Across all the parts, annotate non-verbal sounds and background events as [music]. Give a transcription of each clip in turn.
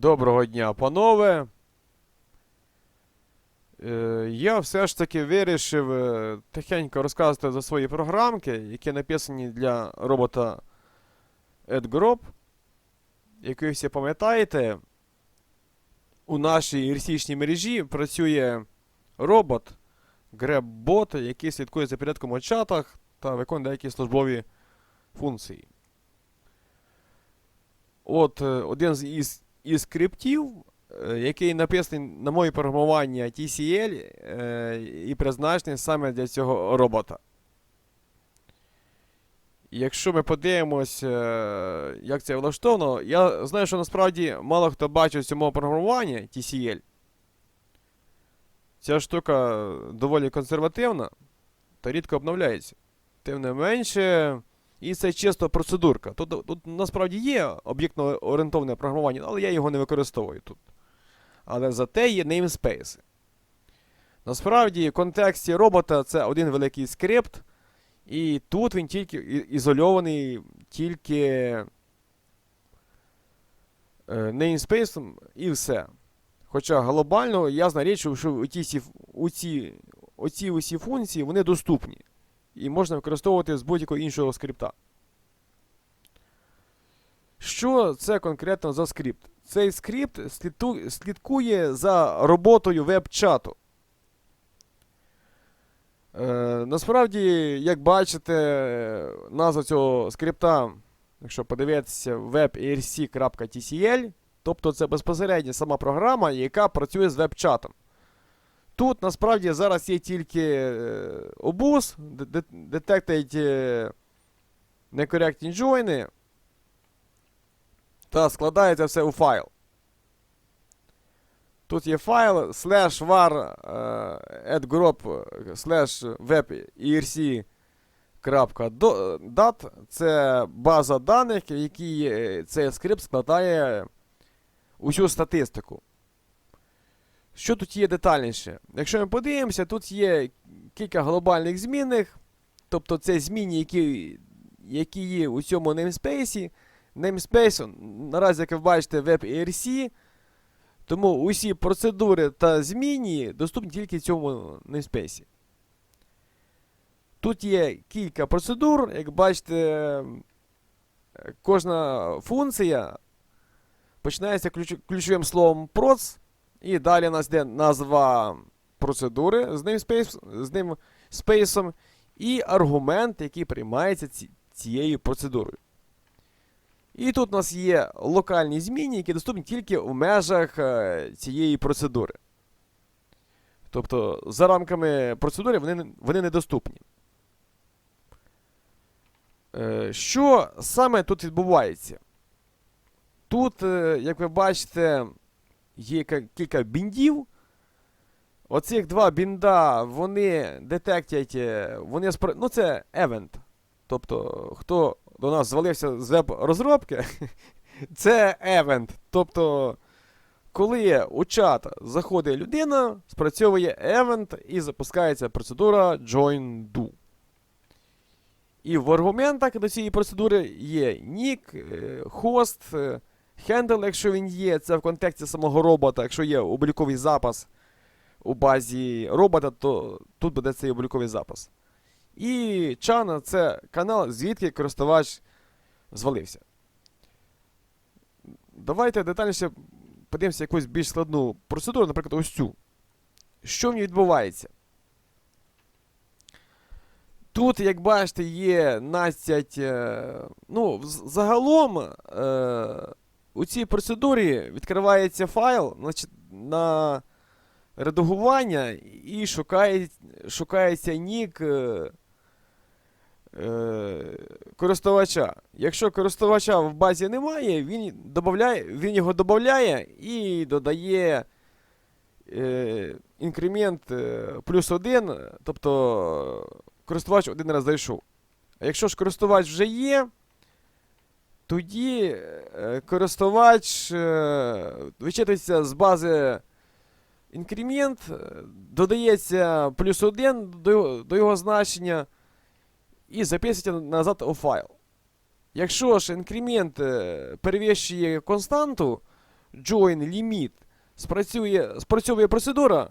Доброго дня, панове. Е, Я все ж таки вирішив е, тихенько розказати за свої програмки, які написані для робота AdGrop. Як ви всі пам'ятаєте, у нашій ірсічній мережі працює робот GrabBot, який слідкує за порядком у чатах та виконує деякі службові функції. От е, один з із, із скриптів, е, який написаний на моє програмування TCL е, і призначений саме для цього робота. Якщо ми подивимось, е, як це влаштовано, я знаю, що насправді мало хто бачив цього програмування TCL. Ця штука доволі консервативна та рідко обновляється. Тим не менше, і це чисто процедурка. Тут, тут насправді є об'єктно орієнтовне програмування, але я його не використовую тут. Але зате є namespace. Насправді, в контексті робота це один великий скрипт, і тут він тільки ізольований тільки namespace і все. Хоча глобально ясна річ, що у ф- у ці, оці усі функції вони доступні і можна використовувати з будь-якого іншого скрипта. Що це конкретно за скрипт? Цей скрипт слідкує за роботою веб-чату. Е, насправді, як бачите, назва цього скрипта, якщо подивитися, webirc.tcl, тобто це безпосередньо сама програма, яка працює з веб-чатом. Тут насправді зараз є тільки е, обуз, detected е, некоректні джойни, та складається все у файл. Тут є файл slash var adgroup slash web dat. Це база даних, в якій е, цей скрипт складає усю статистику. Що тут є детальніше? Якщо ми подивимося, тут є кілька глобальних змінних, тобто це зміни, які, які є у цьому namespace. Namespace, наразі, як ви бачите, WebERC, тому усі процедури та зміни доступні тільки в цьому namespace. Тут є кілька процедур, як бачите, кожна функція починається ключ, ключовим словом proc, і далі у нас йде назва процедури з namespace, з ним спейсом, і аргумент, який приймається ці, цією процедурою. І тут у нас є локальні зміни, які доступні тільки в межах е, цієї процедури. Тобто, за рамками процедури вони, вони недоступні. Е, Що саме тут відбувається? Тут, е, як ви бачите, є кілька біндів. Оцих два бінда, вони детектять, е, вони спро... ну це event. Тобто, хто до нас звалився з веб-розробки, [laughs] це event. Тобто, коли у чат заходить людина, спрацьовує event і запускається процедура join do. І в аргументах до цієї процедури є нік, е, хост, е, хендл, якщо він є, це в контексті самого робота, якщо є обліковий запас у базі робота, то тут буде цей обліковий запас. І чана це канал, звідки користувач звалився. Давайте детальніше подивимося якусь більш складну процедуру, наприклад, ось цю. Що в ній відбувається? Тут, як бачите, є настять. е, Ну, загалом е, у цій процедурі відкривається файл значить, на редагування і шукає, шукається нік е, е, користувача. Якщо користувача в базі немає, він, добавляє, він його додає і додає е, інкремент е, плюс один, тобто користувач один раз зайшов. А якщо ж користувач вже є, тоді е, користувач е, вичитується з бази інкремент, е, додається плюс один до, його- значення і записується назад у файл. Якщо ж інкремент перевищує константу, join limit спрацює, спрацьовує процедура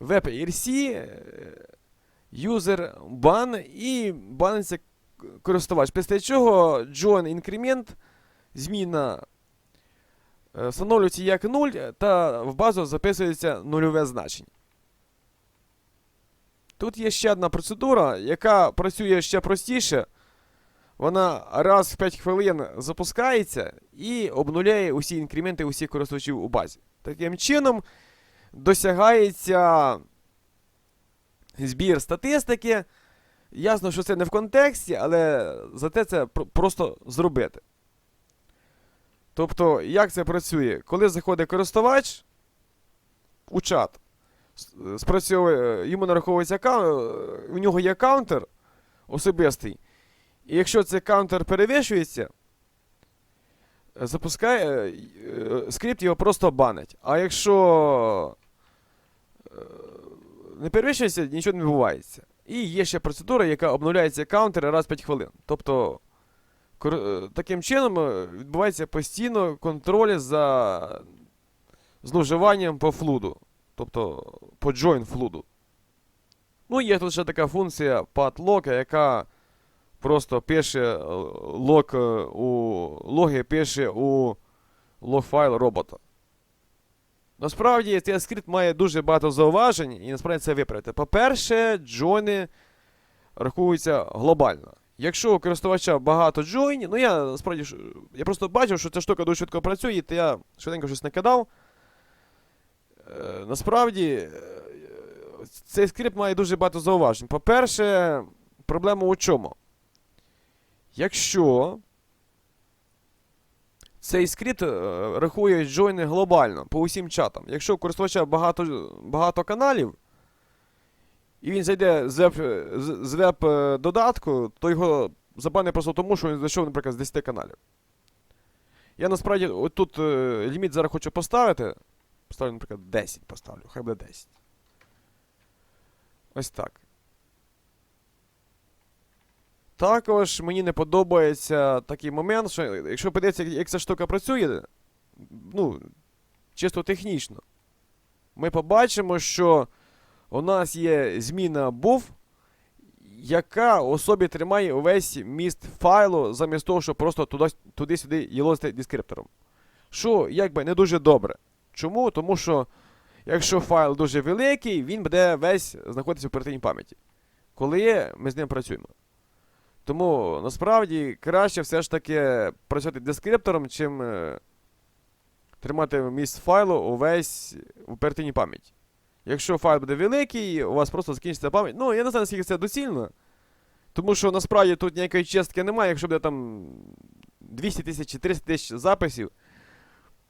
WebRC, user ban і баниться користувач. Після чого join інкремент, зміна е, встановлюється як 0 та в базу записується нульове значення. Тут є ще одна процедура, яка працює ще простіше. Вона раз в 5 хвилин запускається і обнуляє усі інкременти усіх користувачів у базі. Таким чином досягається збір статистики. Ясно, що це не в контексті, але зате це просто зробити. Тобто, як це працює? Коли заходить користувач у чат, спрацьовує, йому нараховується у нього є каунтер особистий. І якщо цей каунтер перевищується, запускає е, е, скрипт його просто банить. А якщо е, не перевищується, нічого не відбувається. І є ще процедура, яка обновляється каунтер раз в 5 хвилин. Тобто, е, таким чином е, відбувається постійно контроль за зловживанням по флуду. Тобто по join флуду. Ну, є тут ще така функція path яка просто пише е, лог у логи пише у лог файл робота. Насправді цей скрипт має дуже багато зауважень і насправді це виправити. По-перше, джойни рахуються глобально. Якщо у користувача багато джойнів, ну я насправді я просто бачив, що ця штука дуже швидко працює, то я швиденько щось накидав. Е, насправді, е, цей скрипт має дуже багато зауважень. По-перше, проблема у чому? Якщо цей скрипт е, рахує джойни глобально по усім чатам. Якщо у користувача багато, багато каналів, і він зайде з веб, з, з веб е, то його забанить просто тому, що він зайшов, наприклад, з 10 каналів. Я насправді от тут е, ліміт зараз хочу поставити. Поставлю, наприклад, 10 поставлю, хай буде 10. Ось так. Також мені не подобається такий момент, що якщо подивитися, як- ця штука працює, ну, чисто технічно, ми побачимо, що у нас є зміна buff, яка у собі тримає увесь міст файлу, замість того, щоб просто туди- туди-сюди їлозити дескриптором. Що якби не дуже добре. Чому? Тому що якщо файл дуже великий, він буде весь знаходитися в оперативній пам'яті, коли ми з ним працюємо. Тому насправді краще все ж таки працювати дескриптором, чим е, тримати міст файлу увесь в оперативній пам'яті. Якщо файл буде великий, у вас просто закінчиться пам'ять. Ну, я не знаю, наскільки це доцільно. Тому що насправді тут ніякої чистки немає, якщо буде там 200 тисяч чи 300 тисяч записів,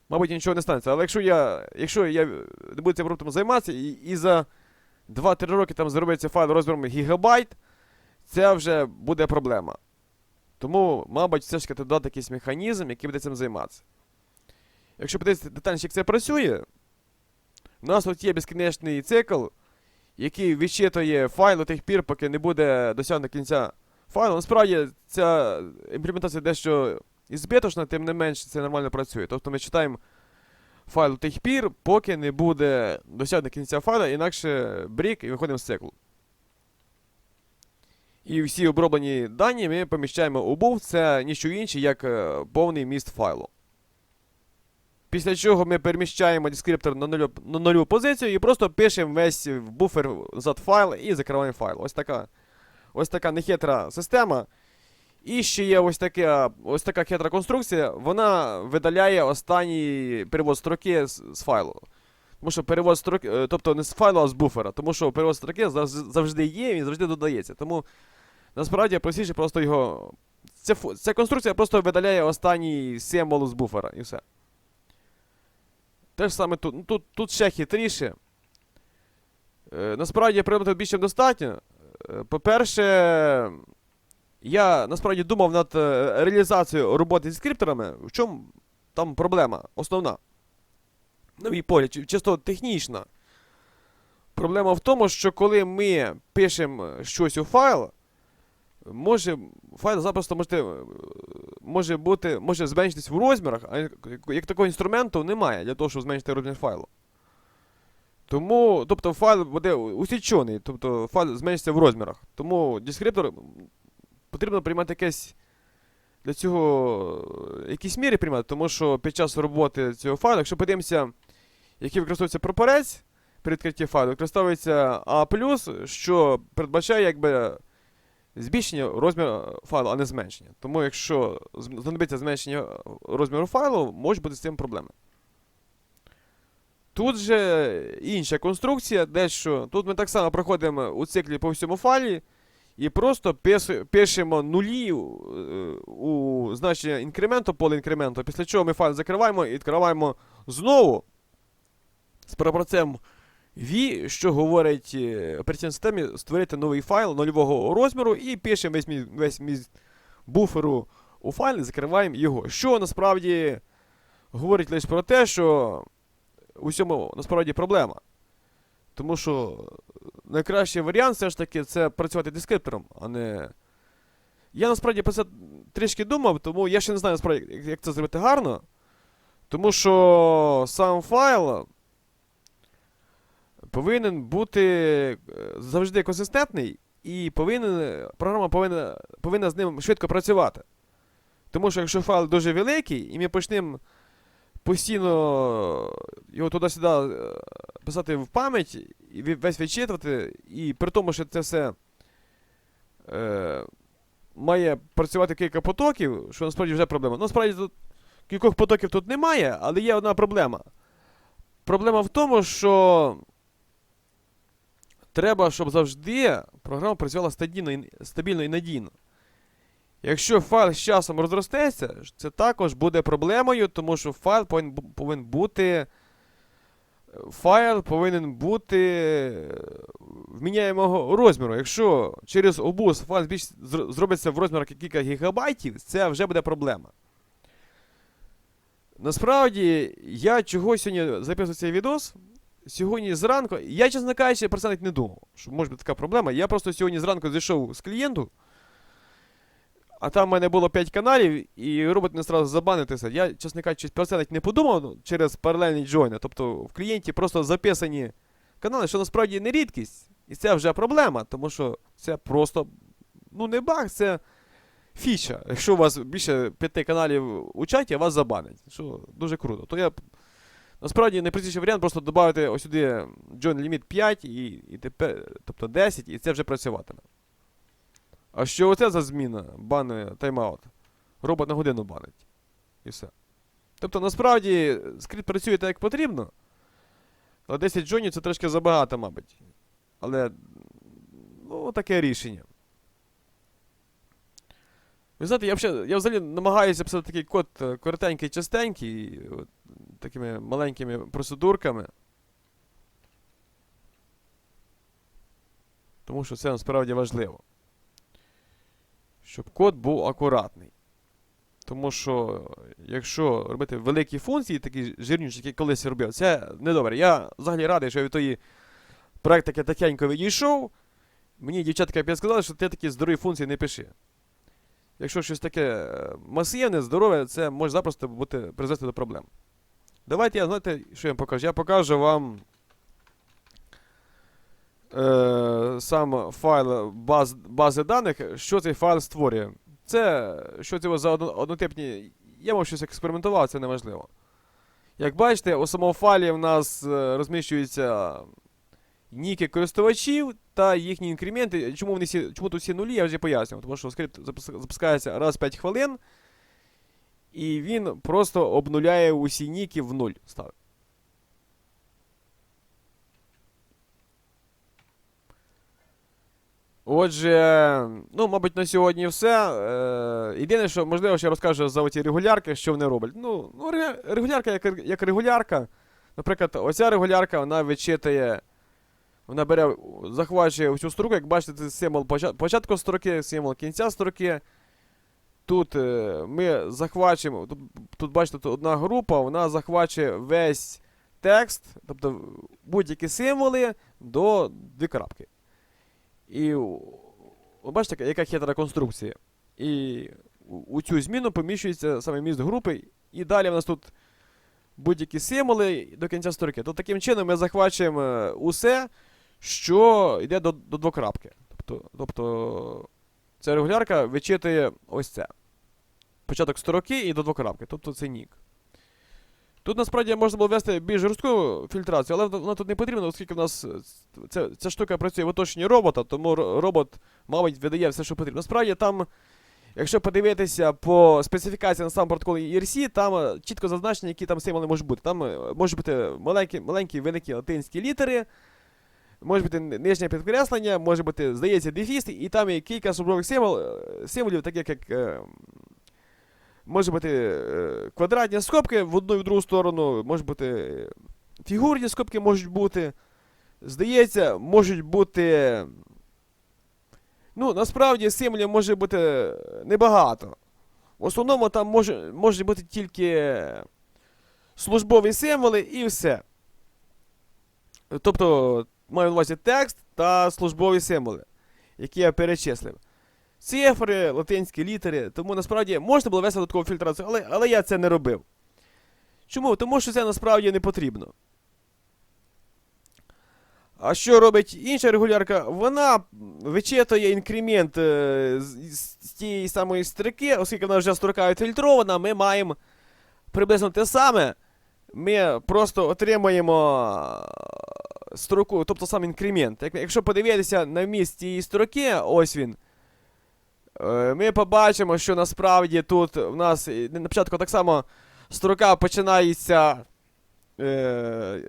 мабуть, нічого не станеться. Але якщо я, якщо я буду цим роботом займатися і, і за 2-3 роки там зробиться файл розміром гігабайт, це вже буде проблема. Тому, мабуть, все ж таки додати якийсь механізм, який буде цим займатися. Якщо подивитися детальніше, як це працює, у нас тут є безкінечний цикл, який відчитує файл до тих пір, поки не буде досягнено кінця файлу. Насправді, ця імплементація дещо ізбиточна, тим не менш це нормально працює. Тобто ми читаємо файл до тих пір, поки не буде досягнено кінця файла, інакше брік і виходимо з циклу. І всі оброблені дані ми поміщаємо у був, це ніщо інше, як е, повний міст файлу. Після чого ми переміщаємо дескриптор на нульову, на нульову позицію і просто пишемо весь буфер назад файл і закриваємо файл. Ось така, ось така нехитра система. І ще є ось така, ось така хитра конструкція, вона видаляє останній перевод строки з, з файлу. Тому що перевод строки, е, тобто не з файлу, а з буфера. Тому що перевод строки завжди, є, він завжди додається. Тому насправді простіше просто його. Ця, ця конструкція просто видаляє останній символ з буфера і все. Те ж саме тут. Ну, тут, тут ще хитріше. Е, насправді тут більше достатньо. Е, По-перше, я насправді думав над е, реалізацією роботи зі скрипторами. В чому там проблема основна? На мій погляд, чисто технічна. Проблема в тому, що коли ми пишемо щось у файл, може, файл запросто можете, може бути, може зменшитись в розмірах, а як, такого інструменту немає для того, щоб зменшити розмір файлу. Тому, тобто файл буде усічений, тобто файл зменшиться в розмірах. Тому дескриптор потрібно приймати якесь для цього е, якісь міри приймати, тому що під час роботи цього файлу, якщо подивимося, який використовується прапорець при відкритті файлу, використовується А, що передбачає якби збільшення розміру файлу, а не зменшення. Тому якщо знадобиться зменшення розміру файлу, можуть бути з цим проблеми. Тут же інша конструкція, дещо. Тут ми так само проходимо у циклі по всьому файлі і просто пишемо нулі е, у значення інкременту, поле інкременту, після чого ми файл закриваємо і відкриваємо знову з прапорцем V, що говорить е, операційній системі створити новий файл нульового розміру і пишемо весь мій, весь мій буферу у файл і закриваємо його. Що насправді говорить лише про те, що у цьому насправді проблема. Тому що найкращий варіант все ж таки це працювати дескриптором, а не. Я насправді про це трішки думав, тому я ще не знаю насправді, як- як це зробити гарно. Тому що сам файл повинен бути е, завжди консистентний і повинен, програма повинна, повинна з ним швидко працювати. Тому що якщо файл дуже великий, і ми почнемо постійно його туди-сюди е, писати в пам'ять, і весь відчитувати, і при тому, що це все е, має працювати кілька потоків, що насправді вже проблема. Насправді тут кількох потоків тут немає, але є одна проблема. Проблема в тому, що треба, щоб завжди програма працювала стабільно стабільно і надійно. Якщо файл з часом розростеться, це також буде проблемою, тому що файл повинен, бу- бути. Файл повинен бути е, вміняємого розміру. Якщо через обуз файл зробиться в розмірах кілька гігабайтів, це вже буде проблема. Насправді, я чого сьогодні записував цей відос. Сьогодні зранку, я, чесно кажучи, про це навіть не думав, що може бути така проблема. Я просто сьогодні зранку зайшов з клієнту, а там в мене було 5 каналів, і робот не одразу забанитися. Я, чесно кажучи, про це навіть не подумав ну, через паралельні джойни. Тобто в клієнті просто записані канали, що насправді не рідкість. І це вже проблема, тому що це просто ну не баг, це фіча. Якщо у вас більше п'яти каналів у чаті, вас забанять. Що дуже круто. То я насправді найпростіший варіант просто додати ось сюди join limit 5 і, і тепер, тобто 10, і це вже працюватиме. А що оце за зміна? Бани тайм-аут. Робот на годину банить. І все. Тобто, насправді, скрипт працює так, як потрібно. Але 10 джонів це трошки забагато, мабуть. Але. Ну, таке рішення. Ви знаєте, я взагалі, я взагалі намагаюся писати такий код е, коротенький, частенький, от, такими маленькими процедурками. Тому що це насправді важливо. Щоб код був акуратний. Тому що, якщо робити великі функції, такі жирніші, які колись робив, це недобре. Я взагалі радий, що я від тої практики такенько відійшов. Мені дівчатка сказали, що ти такі здорові функції не пиши. Якщо щось таке е, масивне, здорове, це може запросто бути, призвести до проблем. Давайте я, знаєте, що я вам покажу? Я покажу вам е, сам файл баз, бази даних, що цей файл створює. Це, що це за одно- однотипні. Я мав щось експериментував, це неважливо. Як бачите, у самому файлі в нас е, розміщуються ніки користувачів та їхні інкременти. Чому вони всі, чому тут всі нулі, я вже пояснював. Тому що скрипт запускається раз в 5 хвилин, і він просто обнуляє усі ніки в нуль ставить. Отже, ну, мабуть, на сьогодні все. Е, єдине, що можливо ще розкажу за оці регулярки, що вони роблять. Ну, ну регулярка як, як регулярка. Наприклад, оця регулярка, вона вичитує, вона бере, захвачує всю строку, як бачите, це символ початку строки, символ кінця строки. Тут е, ми захвачуємо, тут, тут бачите, тут одна група, вона захвачує весь текст, тобто будь-які символи до дві крапки. І от бачите, яка хитра конструкція. І у, цю зміну поміщується саме міст групи, і далі в нас тут будь-які символи до кінця строки. То таким чином ми захвачуємо е, усе, що йде до, до двокрапки. Тобто, тобто ця регулярка вичитує ось це. Початок строки і до двокрапки, тобто це нік. Тут насправді можна було ввести більш жорстку фільтрацію, але вона тут не потрібна, оскільки в нас е, ця, ця штука працює в оточенні робота, тому робот, мабуть, видає все, що потрібно. Насправді там, якщо подивитися по специфікації на сам протокол ERC, там е, чітко зазначено, які там символи можуть бути. Там е, можуть бути маленькі, маленькі великі латинські літери, може бути нижнє підкреслення, може бути, здається, дефіс, і там є кілька особливих символ, символів, таких як. Може бути е, квадратні скобки в одну і в другу сторону, може бути фігурні скобки можуть бути. Здається, можуть бути. Ну, насправді символів може бути небагато. В основному там може, може бути тільки службові символи і все. Тобто, маю на увазі текст та службові символи, які я перечислив. Цифри, латинські літери, тому насправді можна було вести додаткову фільтрацію, але, але я це не робив. Чому? Тому що це насправді не потрібно. А що робить інша регулярка? Вона вичитує інкремент е, з, з тієї самої строки, оскільки вона вже строка відфільтрована, ми маємо приблизно те саме. Ми просто отримуємо е, строку, тобто сам інкремент. Як- Якщо подивитися на вміст цієї строки, ось він. Е, Ми побачимо, що насправді тут в нас е, на початку так само строка починається. Е,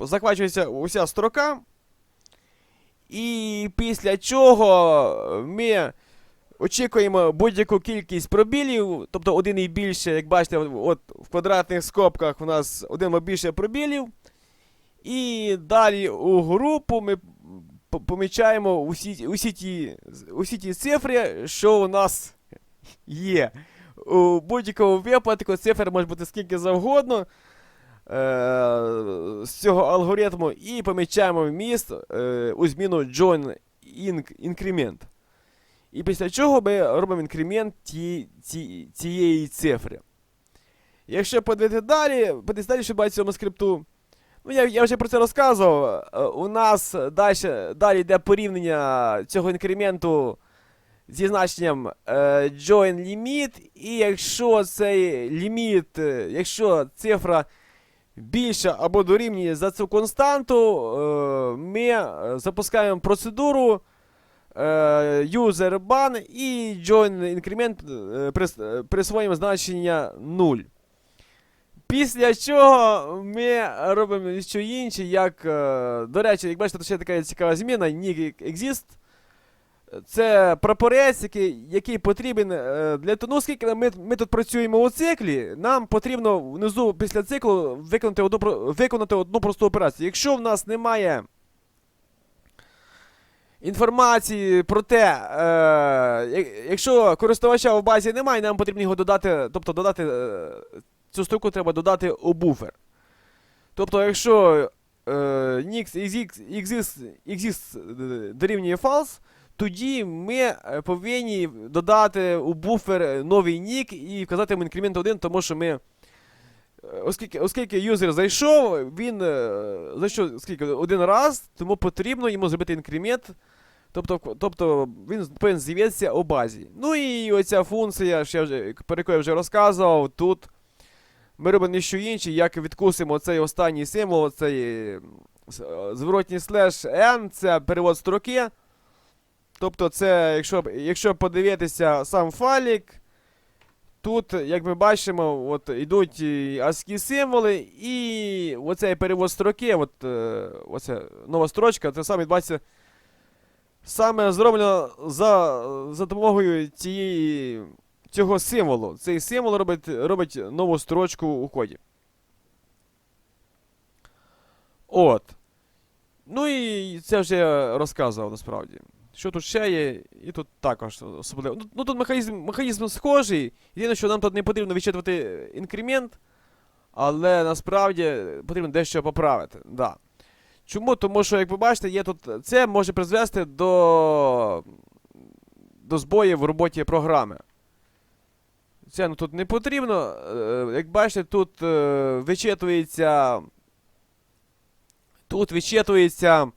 захвачується уся строка. І після чого ми очікуємо будь-яку кількість пробілів, тобто один і більше, як бачите, от в квадратних скобках у нас один або більше пробілів. І далі у групу ми помічаємо усі, усі, ті, усі ті цифри, що у нас є. У будь-якому випадку цифр може бути скільки завгодно е, з цього алгоритму, і помічаємо вміст е, у зміну join inc- increment. І після чого ми робимо інкремент ті, ці, цієї цифри. Якщо подивитися далі, подивитися далі, що бачить цьому скрипту. Ну, я, я вже про це розказував. Е, У нас далі, далі йде порівняння цього інкременту зі значенням е, join limit, і якщо цей ліміт, е, якщо цифра більша або дорівнює за цю константу, ми запускаємо процедуру user ban і join increment присвоїмо значення 0. Після чого ми робимо що інше, як. е, До речі, як бачите, тут ще така цікава зміна, nick exist. Це прапорець, який, який потрібен е, для того, ну, оскільки ми, ми тут працюємо у циклі, нам потрібно внизу після циклу виконати одну, виконати одну просту операцію. Якщо в нас немає інформації про те, е, якщо користувача в базі немає, нам потрібно його додати, тобто додати е, цю строку треба додати у буфер. Тобто, якщо е, nix exist, exist, exist дорівнює false, тоді ми е, повинні додати у буфер новий нік і вказати йому інкремент 1, тому що ми. е, Оскільки, оскільки юзер зайшов, він е, зайшов скільки, один раз, тому потрібно йому зробити інкремент. Тобто, тобто він повинен з'явитися у базі. Ну і оця функція, що я вже, про яку я вже розказував, тут ми робимо не що інше, як відкусимо цей останній символ, цей е, зворотній слеш n, це перевод строки. Тобто, це, якщо, якщо подивитися сам файлик, тут, як ми бачимо, от йдуть ASCII символи, і оцей перевод строки, от, е, оця нова строчка, це саме відбувається саме зроблено за, за допомогою цієї, цього символу. Цей символ робить, робить нову строчку у коді. От. Ну і це вже я розказував насправді. Що тут ще є, і тут також особливо. Ну, ну тут механізм, механізм схожий. Єдине, що нам тут не потрібно відчитувати інкремент, але насправді потрібно дещо поправити. Да. Чому? Тому що, як ви бачите, є тут. Це може призвести до, до збоїв в роботі програми. Це ну, тут не потрібно. Е, Як бачите, тут е, вичитується. Тут вичитується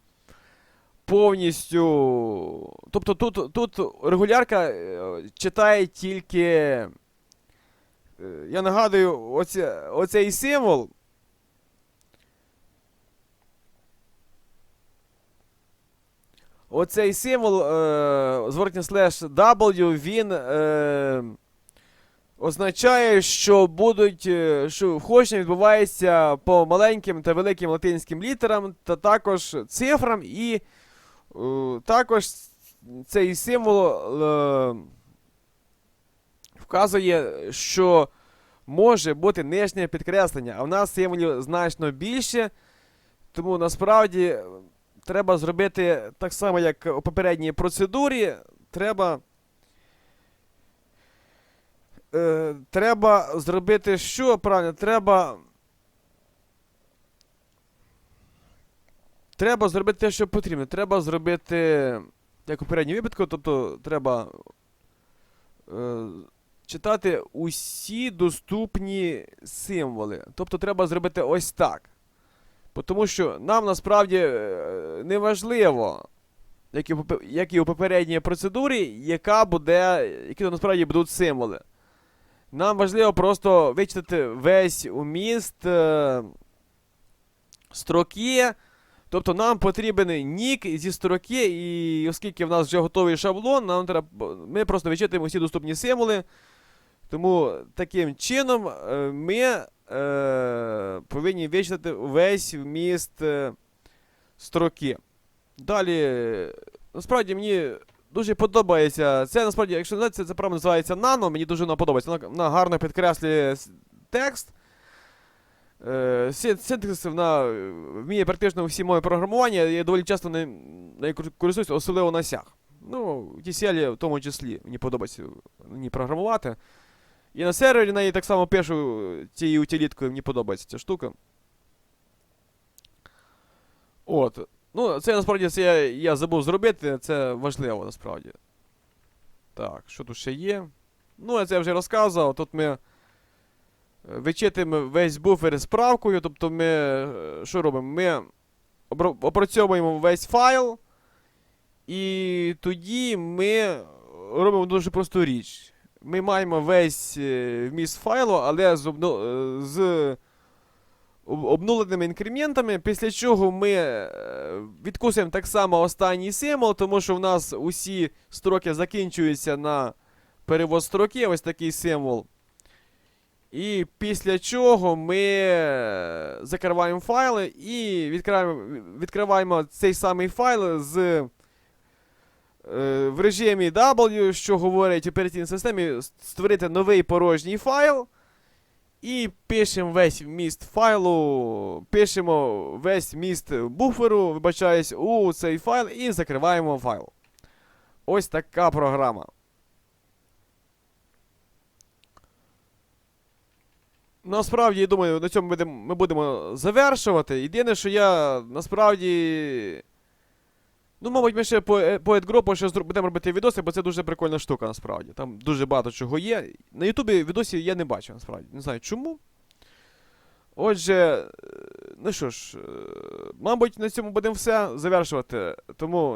повністю. Тобто тут, тут регулярка е, читає тільки. е, Я нагадую, оце, оцей символ. Оцей символ е, зворотня слеш W, він е, означає, що будуть, е, що входження відбувається по маленьким та великим латинським літерам, та також цифрам, і е, також цей символ е, вказує, що може бути нижнє підкреслення, а в нас символів значно більше, тому насправді треба зробити так само, як у попередній процедурі. Треба. Е, треба зробити що правильно? Треба. Треба зробити те, що потрібно. Треба зробити, як у попередньому випадку, тобто треба е, читати усі доступні символи. Тобто треба зробити ось так. Тому що нам насправді е, не важливо, як і у попередній процедурі, яка буде, які насправді будуть символи. Нам важливо просто вичитати весь уміст е, строки. Тобто нам потрібен нік зі строки, і оскільки в нас вже готовий шаблон, нам треба, ми просто вичитуємо всі доступні символи. Тому таким чином е, ми е, повинні вичитати весь вміст е, строки. Далі, насправді мені дуже подобається. Це насправді, якщо знаєте, це, правильно називається нано, мені дуже подобається. Вона, вона гарно підкреслює текст. Е, син- синтекс вона е, вміє практично всі мови програмування, я доволі часто нею нею кор- користуюся, особливо на сях. Ну, TCL в тому числі мені подобається на ній програмувати. І на сервері неї так само пишу е, цією утиліткою, мені подобається ця штука. От. Ну, це насправді це я, я забув зробити, це важливо насправді. Так, що тут ще є? Ну, я це вже розказував. Тут ми е, вичитуємо весь буфер з правкою, тобто ми е, що робимо? Ми опрацьовуємо весь файл, і тоді ми робимо дуже просту річ. Ми маємо весь е, вміст файлу, але з, е, з обнуленими інкрементами, після чого ми е, відкусуємо так само останній символ, тому що в нас усі строки закінчуються на перевод строки, ось такий символ. І після чого ми е, закриваємо файли і відкриваємо, відкриваємо цей самий файл з, е, в режимі W, що говорить операційній системі, створити новий порожній файл. І пишемо весь вміст файлу, пишемо весь вміст буферу, вибачаюсь, у цей файл і закриваємо файл. Ось така програма. Насправді, я думаю, на цьому ми будемо завершувати. Єдине, що я насправді. Ну, мабуть, ми ще по, е, по AdGroup ще будемо робити відоси, бо це дуже прикольна штука, насправді. Там дуже багато чого є. На Ютубі відосів я не бачу, насправді. Не знаю чому. Отже, е, ну що ж, е, мабуть, на цьому будемо все завершувати. Тому